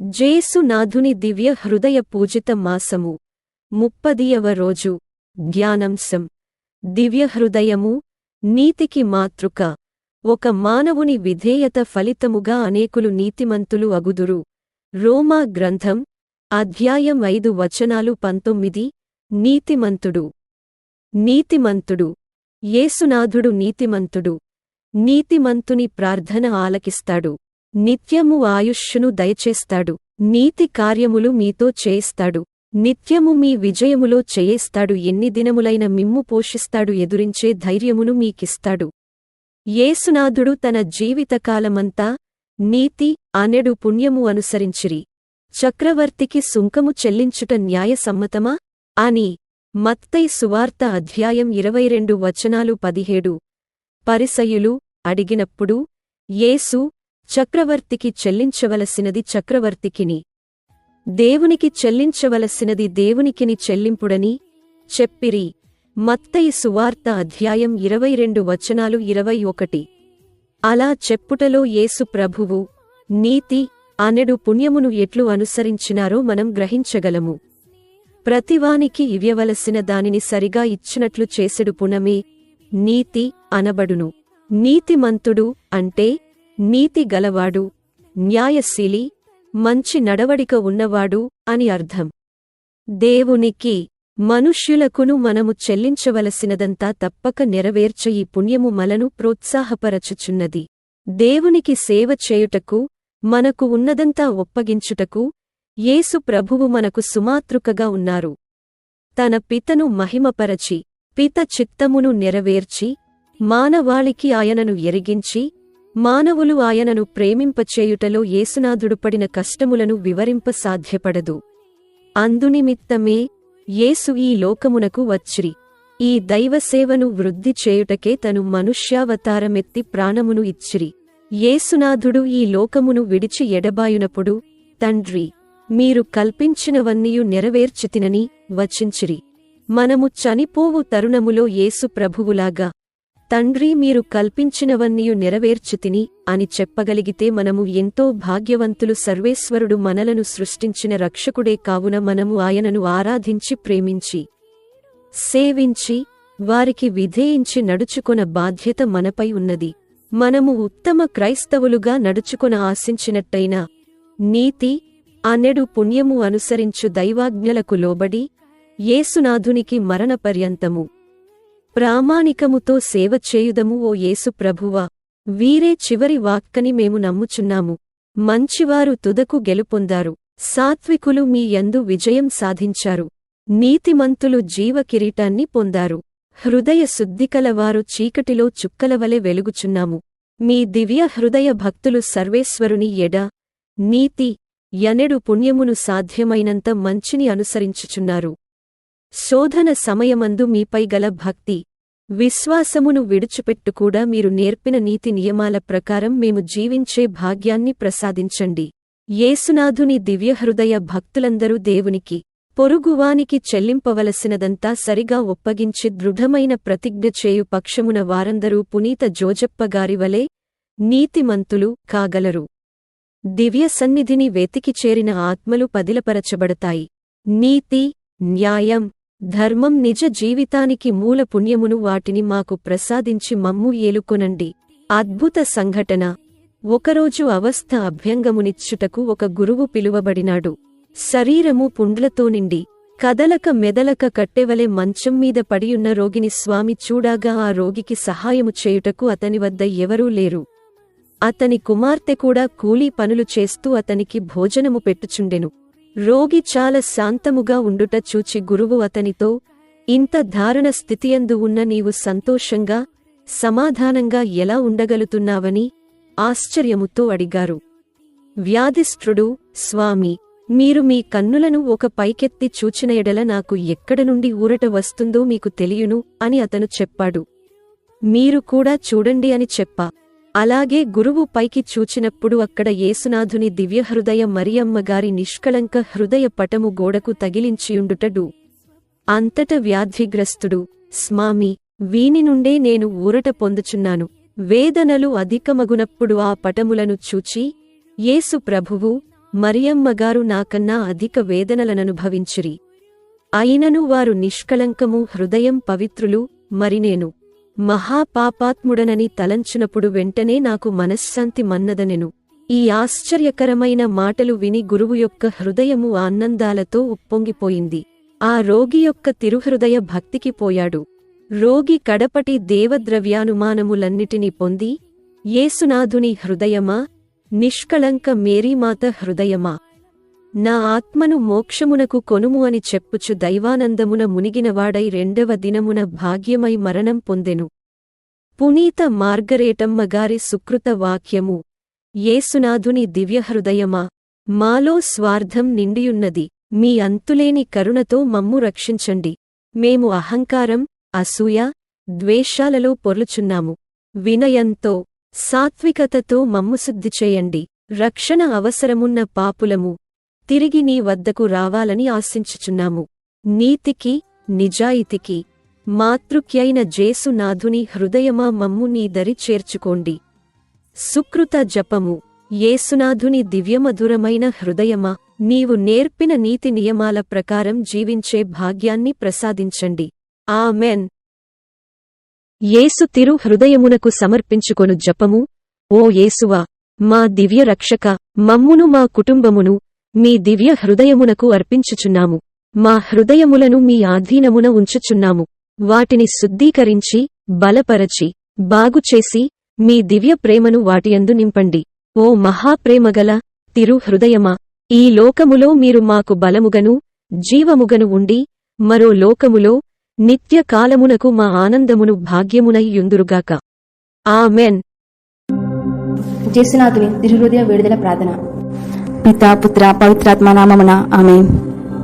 జేసునాథుని దివ్య హృదయ పూజిత మాసము. ముప్పదియవ రోజు. జ్ఞానంశం. దివ్య హృదయము నీతికి మాతృక. ఒక మానవుని విధేయత ఫలితముగా అనేకులు నీతిమంతులు అగుదురు. రోమా గ్రంథం అధ్యాయం ఐదు వచనాలు పంతొమ్మిది. నీతిమంతుడు. నీతిమంతుడు. యేసునాథుడు నీతిమంతుడు. నీతిమంతుని ప్రార్థన ఆలకిస్తాడు. నిత్యము ఆయుష్షును దయచేస్తాడు. నీతి కార్యములు మీతో చేయిస్తాడు. నిత్యము మీ విజయములో చేయిస్తాడు. ఎన్ని దినములైన మిమ్ము పోషిస్తాడు. ఎదురించే ధైర్యమును మీకిస్తాడు. యేసునాథుడు తన జీవితకాలమంతా నీతి అనెడు పుణ్యము అనుసరించిరి. చక్రవర్తికి సుంకము చెల్లించుట న్యాయసమ్మతమా? అని మత్తై సువార్త అధ్యాయం ఇరవై రెండు వచనాలు పదిహేడు పరిసయులు అడిగినప్పుడు యేసు చక్రవర్తికి చెల్లించవలసినది చక్రవర్తికిని. దేవునికి చెల్లించవలసినది దేవునికిని చెల్లింపుడని చెప్పిరి. మత్తయి సువార్త అధ్యాయం ఇరవై రెండు వచనాలు ఇరవై ఒకటి అలా చెప్పుటలో యేసు ప్రభువు నీతి అనెడు పుణ్యమును ఎట్లు అనుసరించినారో మనం గ్రహించగలము. ప్రతివానికి ఇవ్యవలసిన దానిని సరిగా ఇచ్చినట్లు చేసెడు పునమే నీతి అనబడును. నీతిమంతుడు అంటే నీతి గలవాడు న్యాయశీలి మంచి నడవడిక ఉన్నవాడు అని అర్థం. దేవునికి మనుష్యులకును మనము చెల్లించవలసినదంతా తప్పక నెరవేర్చ ఈ పుణ్యము మలను ప్రోత్సాహపరచుచున్నది. దేవునికి సేవ చేయుటకు మనకు ఉన్నదంతా ఒప్పగించుటకు యేసు ప్రభువు మనకు సుమాతృకగా ఉన్నారు. తన పితను మహిమపరచి పిత చిత్తమును నెరవేర్చి మానవాళికి ఆయనను ఎరిగించి మానవులు ఆయనను ప్రేమింపచేయుటలో యేసునాథుడు పడిన కష్టములను వివరింప సాధ్యపడదు. అందునిమిత్తమే యేసు ఈ లోకమునకు వచ్చిరి. ఈ దైవసేవను వృద్ధి చేయుటకే తను మనుష్యావతారమెత్తి ప్రాణమును ఇచ్చిరి. యేసునాథుడు ఈ లోకమును విడిచి ఎడబాయునప్పుడు తండ్రి మీరు కల్పించినవన్నీయు నెరవేర్చితినని వచించిరి. మనము చనిపోవు తరుణములో యేసు ప్రభువులాగా తండ్రి మీరు కల్పించినవన్నీయు నెరవేర్చితిని అని చెప్పగలిగితే మనము ఎంతో భాగ్యవంతులు సర్వేశ్వరుడు మనలను సృష్టించిన రక్షకుడే కావున మనము ఆయనను ఆరాధించి ప్రేమించి సేవించి వారికి విధేయించి నడుచుకొన బాధ్యత మనపై ఉన్నది. మనము ఉత్తమ క్రైస్తవులుగా నడుచుకొన ఆశించినట్టయినా నీతి అనెడు పుణ్యము అనుసరించు దైవాజ్ఞలకు లోబడి యేసునాథునికి మరణపర్యంతము. ప్రామాణికముతో సేవ చేయుదము ఓ యేసు ప్రభువా! వీరే చివరి వాక్కని మేము నమ్ముచున్నాము. మంచివారు తుదకు గెలుపొందారు. సాత్వికులు మీ యందు విజయం సాధించారు. నీతిమంతులు జీవకిరీటాన్ని పొందారు. హృదయ శుద్ధికలవారు చీకటిలో చుక్కలవలె వెలుగుచున్నాము. మీ దివ్య హృదయ భక్తులు సర్వేశ్వరుని ఎడ నీతి ఎనెడు పుణ్యమును సాధ్యమైనంత మంచిని అనుసరించుచున్నారు. శోధన సమయమందు మీపై గల భక్తి విశ్వాసమును విడుచుపెట్టుకూడా మీరు నేర్పిన నీతి నియమాల ప్రకారం మేము జీవించే భాగ్యాన్ని ప్రసాదించండి. యేసునాథుని దివ్యహృదయ భక్తులందరూ దేవునికి పొరుగువానికి చెల్లింపవలసినదంతా సరిగా ఒప్పగించి దృఢమైన ప్రతిజ్ఞ చేయు పక్షమున వారందరూ పునీత జోజప్పగారివలే నీతిమంతులు కాగలరు. దివ్య సన్నిధిని వెతికి చేరిన ఆత్మలు పదిలపరచబడతాయి. నీతి న్యాయం ధర్మం నిజ జీవితానికి మూల పుణ్యమును వాటిని మాకు ప్రసాదించి మమ్ము ఏలుకొనండి. అద్భుత సంఘటన. ఒకరోజు అవస్థ అభ్యంగమునిచ్చుటకు ఒక గురువు పిలువబడినాడు. శరీరము పుండ్లతో నిండి కదలక మెదలక కట్టెవలె మంచం మీద పడియున్న రోగిని స్వామి చూడాగా ఆ రోగికి సహాయము చేయుటకు అతని వద్ద ఎవరూ లేరు. అతని కుమార్తె కూడా కూలీ పనులు చేస్తూ అతనికి భోజనము పెట్టుచుండెను. రోగి చాలా శాంతముగా ఉండుట చూచి గురువు అతనితో ఇంత ధారణ స్థితియందు ఉన్న నీవు సంతోషంగా సమాధానంగా ఎలా ఉండగలుగుతున్నావని ఆశ్చర్యముతో అడిగారు. వ్యాధిష్ఠుడు స్వామి మీరు మీ కన్నులను ఒక పైకెత్తి చూచిన ఎడల నాకు ఎక్కడ నుండి ఊరట వస్తుందో మీకు తెలియను అని అతను చెప్పాడు. మీరు కూడా చూడండి అని చెప్పా. అలాగే గురువు పైకి చూచినప్పుడు అక్కడ యేసునాథుని దివ్యహృదయ మరియమ్మగారి నిష్కళంక హృదయ పటము గోడకు తగిలించియుండుటడు. అంతట వ్యాధిగ్రస్తుడు స్మామి వీని నుండే నేను ఊరట పొందుచున్నాను. వేదనలు అధికమగునప్పుడు ఆ పటములను చూచి యేసు ప్రభువు మరియమ్మగారు నాకన్నా అధిక వేదనలననుభవించిరి. అయినను వారు నిష్కళంకము హృదయం పవిత్రులు మరి నేను మహాపాపాత్ముడనని తలంచునప్పుడు వెంటనే నాకు మనశ్శాంతి మన్నదనెను. ఈ ఆశ్చర్యకరమైన మాటలు విని గురువు యొక్క హృదయము ఆనందాలతో ఉప్పొంగిపోయింది. ఆ రోగి యొక్క తిరుహృదయ భక్తికి పోయాడు. రోగి కడపటి దేవద్రవ్యానుమానములన్నిటినీ పొంది యేసునాథుని హృదయమా? నిష్కళంక మేరీమాత హృదయమా? నా ఆత్మను మోక్షమునకు కొనుము అని చెప్పుచు దైవానందమున మునిగినవాడై రెండవ దినమున భాగ్యమై మరణం పొందెను. పునీత మార్గరేటమ్మగారి సుకృత వాక్యము ఏసునాథుని దివ్యహృదయమా మాలో స్వార్థం నిండియున్నది మీ అంతులేని కరుణతో మమ్ము రక్షించండి. మేము అహంకారం అసూయ ద్వేషాలలో పొర్లుచున్నాము. వినయంతో సాత్వికతతో మమ్ము శుద్ధి చేయండి. రక్షణ అవసరమున్న పాపులము తిరిగి నీ వద్దకు రావాలని ఆశించుచున్నాము. నీతికి నిజాయితికి మాతృక్యైన జేసునాథుని హృదయమా మమ్ము నీ దరి చేర్చుకోండి. సుకృత జపము యేసునాథుని దివ్యమధురమైన హృదయమా నీవు నేర్పిన నీతి నియమాల ప్రకారం జీవించే భాగ్యాన్ని ప్రసాదించండి. ఆమెన్. యేసు తిరు హృదయమునకు సమర్పించుకొను జపము ఓ యేసువా మా దివ్య రక్షక మమ్మును మా కుటుంబమును మీ దివ్య హృదయమునకు అర్పించుచున్నాము. మా హృదయములను మీ ఆధీనమున ఉంచుచున్నాము. వాటిని శుద్ధీకరించి బలపరచి బాగుచేసి మీ దివ్య ప్రేమను వాటియందు నింపండి. ఓ మహాప్రేమగల తిరు హృదయమా ఈ లోకములో మీరు మాకు బలముగను జీవముగను ఉండి మరో లోకములో నిత్య కాలమునకు మా ఆనందమును భాగ్యమునై యుందురుగాక. ఆమెన్. జేసునాథుని తిరుహృదయ విడుదల ప్రార్థన. పిత పుత్ర పవిత్రాత్మ నామమున ఆమె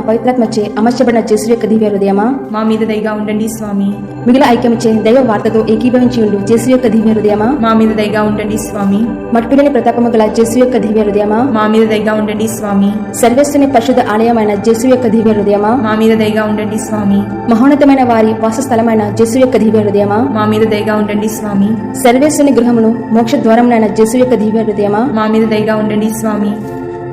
పవిత్రాత్మచే అమర్చబడిన జేసు యొక్క దివ్య హృదయమా? మా మీద దయగా ఉండండి స్వామి. మిగిలిన ఐక్యమిచ్చే దైవ వార్తతో ఏకీభవించి ఉండు జేసు యొక్క దివ్య హృదయమా? మా మీద దయగా ఉండండి స్వామి. మట్టులేని ప్రతాపము గల జేసు యొక్క దివ్య హృదయమా? మా మీద దయగా ఉండండి స్వామి. సర్వేశ్వని పరిశుద్ధ ఆలయమైన జేసు యొక్క దివ్య హృదయమా? మా మీద దయగా ఉండండి స్వామి. మహోన్నతమైన వారి వాసస్థలమైన జేసు యొక్క దివ్య హృదయమా? మా మీద దయగా ఉండండి స్వామి. సర్వేశ్వని గృహమును మోక్ష ద్వారమునైన జేసు యొక్క దివ్య హృదయమా? మా మీద దయగా ఉండండి స్వామి.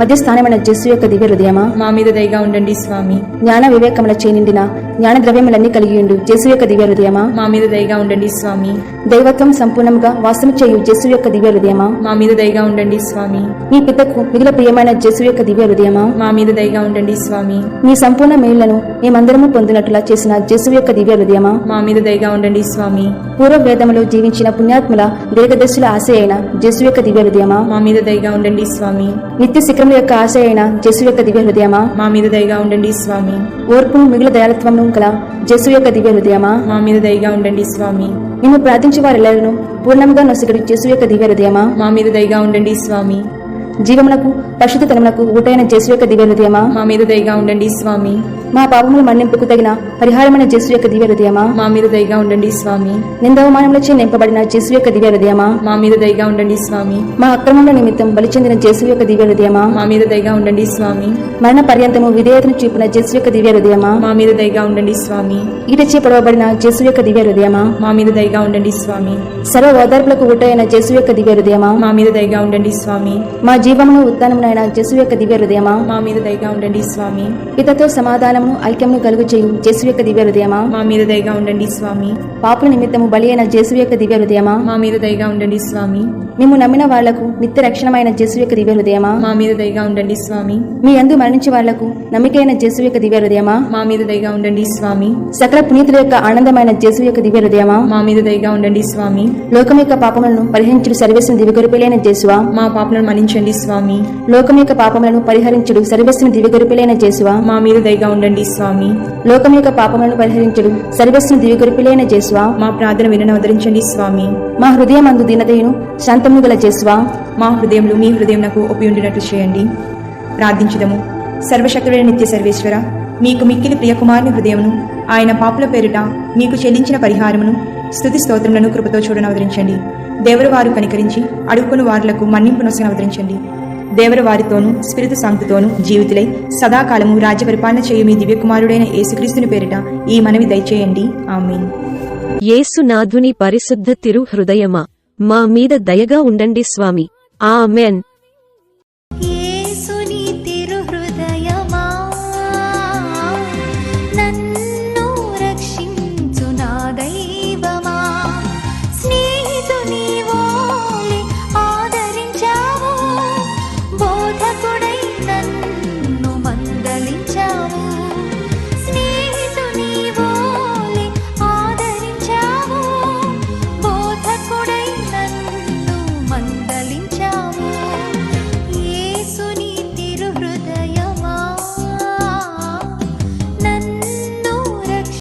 మధ్యస్థానమైన జేసు యొక్క దివ్య హృదయమా? మా మీద దయగా ఉండండి స్వామి. జ్ఞాన వివేకముల చేనిండిన జ్ఞాన ద్రవ్యములన్నీ కలిగి ఉండు జేసు యొక్క దివ్య హృదయమా? మా మీద దయగా ఉండండి స్వామి. దైవత్వం సంపూర్ణముగా వాసము చేయు జేసు యొక్క దివ్య హృదయమా? మా మీద దయగా ఉండండి స్వామి. నీ పితకు మిగిలిన ప్రియమైన జేసు యొక్క దివ్య హృదయమా? మా మీద దయగా ఉండండి స్వామి. నీ సంపూర్ణ మేళ్ళను మేమందరము పొందినట్లుగా చేసిన జేసు యొక్క దివ్య హృదయమా? మా మీద దయగా ఉండండి స్వామి. పూర్వ వేదములో జీవించిన పుణ్యాత్ముల దీర్ఘదర్శుల ఆశ అయిన జేసు యొక్క దివ్య హృదయమా? మా మీద దయగా ఉండండి స్వామి. నిత్య శిఖరముల యొక్క ఆశ అయిన జేసు యొక్క దివ్య హృదయమా? మా మీద దయగా ఉండండి స్వామి. ఓర్పును మిగిలిన దయాలత్వమును గల జేసు యొక్క దివ్య హృదయమా? మా మీద దయగా ఉండండి స్వామి. నిన్ను ప్రార్థించే వారెల్లరూ పూర్ణముగా నొసగడు జేసు యొక్క దివ్య హృదయమా? మా మీద దయగా ఉండండి స్వామి. జీవమునకు పరిశుద్ధతనమునకు ఊటైన జేసు యొక్క దివ్య హృదయమా? మా మీద దయగా ఉండండి స్వామి. మా పాపముల మన్నింపుకు తగిన పరిహారమైన జేసు యొక్క దివ్య హృదయమా? మా మీద దయగా ఉండండి స్వామి. నిందవమానములచే నింపబడిన జేసు యొక్క దివ్య హృదయమా? మా మీద దయగా ఉండండి స్వామి. మా అక్రమముల నిమిత్తం బలి చెందిన జేసు యొక్క దివ్య హృదయమా? మా మీద దయగా ఉండండి స్వామి. మరణ పర్యంతము విధేయతను చూపిన జేసు యొక్క దివ్య హృదయమా? మా మీద దయగా ఉండండి స్వామి. ఈటచే పొడవబడిన జేసు యొక్క దివ్య హృదయమా? మా మీద దయగా ఉండండి స్వామి. సర్వ ఓదార్పులకు ఊటైన జేసు యొక్క దివ్య హృదయమా? మా మీద దయగా ఉండండి స్వామి. మా జీవమును ఉత్తానమునైన జేసు యొక్క దివ్య హృదయమా? మా మీద దయగా ఉండండి స్వామి. పితతో సమాధానం సమాధానమును ఐక్యమును కలుగు చేయు. జేసు యొక్క దివ్య హృదయమా? మా మీద దయగా ఉండండి స్వామి. పాపుల నిమిత్తము బలి అయిన జేసు యొక్క దివ్య హృదయమా? మా మీద దయగా ఉండండి స్వామి. మేము నమ్మిన వాళ్ళకు నిత్య రక్షణమైన జేసు యొక్క దివ్య హృదయమా? మా మీద దయగా ఉండండి స్వామి. మీ అందు మరణించే వాళ్ళకు నమ్మికైన జేసు యొక్క దివ్య హృదయమా? మా మీద దయగా ఉండండి స్వామి. సకల పునీతుల యొక్క ఆనందమైన జేసు యొక్క దివ్య హృదయమా? మా మీద దయగా ఉండండి స్వామి. లోకం యొక్క పాపములను పరిహరించుడు సర్వేశ్వరుని దివ్యగొరిపిలైన జేసువా మా పాపలను మన్నించండి స్వామి. లోకం యొక్క పాపములను పరిహరించుడు సర్వేశ్వరుని దివ్యగొరిపిలైన జేసువా మా మీద దయగా ఉండండి స్వామి. లోకం యొక్క పాపములను పరిహరించుడు. సర్వేశ్వరుని దివ్యగొరిపిలైన జేసువా. మా ప్రార్థన వినను అవతరించండి స్వామి. మా హృదయం అందు దీనతయును శాంతము గల జేసువా. మా హృదయంలో మీ హృదయం నాకు ఒప్పి ఉండినట్లు చేయండి. ప్రార్థించుదము. సర్వశక్తుడైన నిత్య సర్వేశ్వర మీకు మిక్కిలి ప్రియకుమారుని హృదయమును ఆయన పాపుల పేరిట మీకు చెల్లించిన పరిహారమును స్తుతి స్తోత్రములను కృపతో చూడని అవతరించండి దేవరు వారు కనికరించి అడుక్కుని వారులకు మన్నింపు నొసగని వారితోనూ స్పిరితు సాంక్తితోనూ జీవితులై సదాకాలము రాజ్య పరిపాలన చేయు మీ దివ్యకుమారుడైన యేసుక్రీస్తుని పేరిట ఈ మనవి దయచేయండి. ఆమీన్. యేసునాథుని పరిశుద్ధ తిరు హృదయమా మా మీద దయగా ఉండండి స్వామి. ఆమెన్.